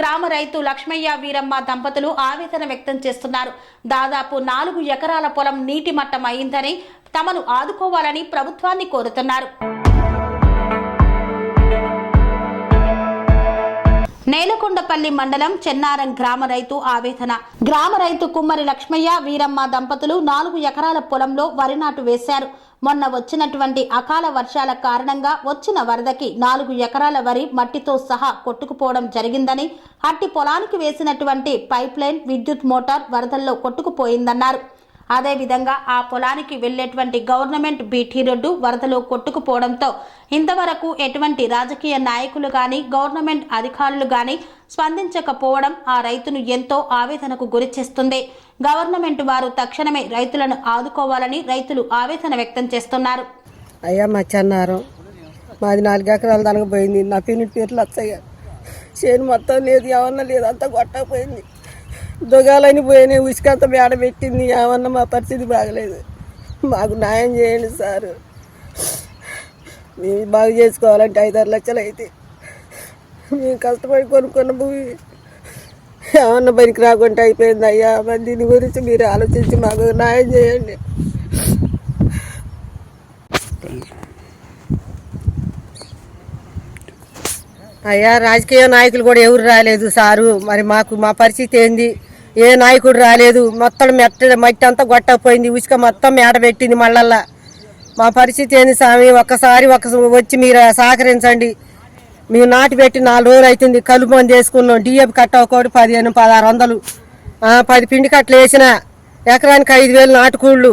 గ్రామ రైతు లక్ష్మయ్య వీరమ్మ దంపతులు ఆవేదన వ్యక్తం చేస్తున్నారు. దాదాపు నాలుగు ఎకరాల పొలం నీటి మట్టం అయిందని తమను ఆదుకోవాలని ప్రభుత్వాన్ని కోరుతున్నారు. నేలకొండపల్లి మండలం చెన్నారం గ్రామ రైతు ఆవేదన. గ్రామ రైతు కుమ్మరి లక్ష్మయ్య వీరమ్మ దంపతులు నాలుగు ఎకరాల పొలంలో వరి నాటు వేశారు. మొన్న వచ్చినటువంటి అకాల వర్షాల కారణంగా వచ్చిన వరదకి నాలుగు ఎకరాల వరి మట్టితో సహా కొట్టుకుపోవడం జరిగిందని అట్టి పొలానికి వేసినటువంటి పైప్ లైన్ విద్యుత్ మోటార్ వరదల్లో కొట్టుకుపోయిందన్నారు. అదేవిధంగా ఆ పొలానికి వెళ్ళేటువంటి గవర్నమెంట్ బీటీ రోడ్డు వరదలు కొట్టుకుపోవడంతో ఇంతవరకు ఎటువంటి రాజకీయ నాయకులు కానీ గవర్నమెంట్ అధికారులు కానీ స్పందించకపోవడం ఆ రైతును ఎంతో ఆవేదనకు గురిచేస్తుంది గవర్నమెంట్ వారు తక్షణమే రైతులను ఆదుకోవాలని రైతులు ఆవేదన వ్యక్తం చేస్తున్నారు. అయ్యా మా మాది నాలుగు ఎకరాల దానికి పోయింది. నా పిన్ని పేర్లు వచ్చాయి చేను మొత్తం లేదు ఏమన్నా లేదు అంతా కొట్టకపోయింది. దొగాలని పోయినాయి ఉసుకంత మేడ పెట్టింది ఏమన్నా మా పరిస్థితి బాగలేదు. మాకు న్యాయం చేయండి సారు. మేము బాగు చేసుకోవాలంటే ఐదారు లక్షలు అయితే. మేము కష్టపడి కొనుక్కున్న భూమి ఏమన్నా పనికి రాకుండా అయిపోయింది అయ్యా. దీని గురించి మీరు ఆలోచించి మాకు న్యాయం చేయండి. అయ్యా రాజకీయ నాయకులు కూడా ఎవరు రాలేదు సారు. మరి మాకు మా పరిస్థితి ఏంది? ఏ నాయకుడు రాలేదు. మొత్తం మెట్ట మట్టి అంతా గొట్టపోయింది ఉసుక మొత్తం మేడ పెట్టింది మళ్ళల్లా. మా పరిస్థితి ఏంది స్వామి? ఒక్కసారి ఒక వచ్చి మీరు సహకరించండి. మేము నాటి పెట్టి నాలుగు రోజులు అవుతుంది. కలుపు మంది వేసుకున్నాం. డిఎఫ్ కట్ట ఒకటి పదిహేను పదహారు వందలు. పది పిండి కట్టలు వేసిన. ఎకరానికి ఐదు వేలు నాటుకూళ్ళు.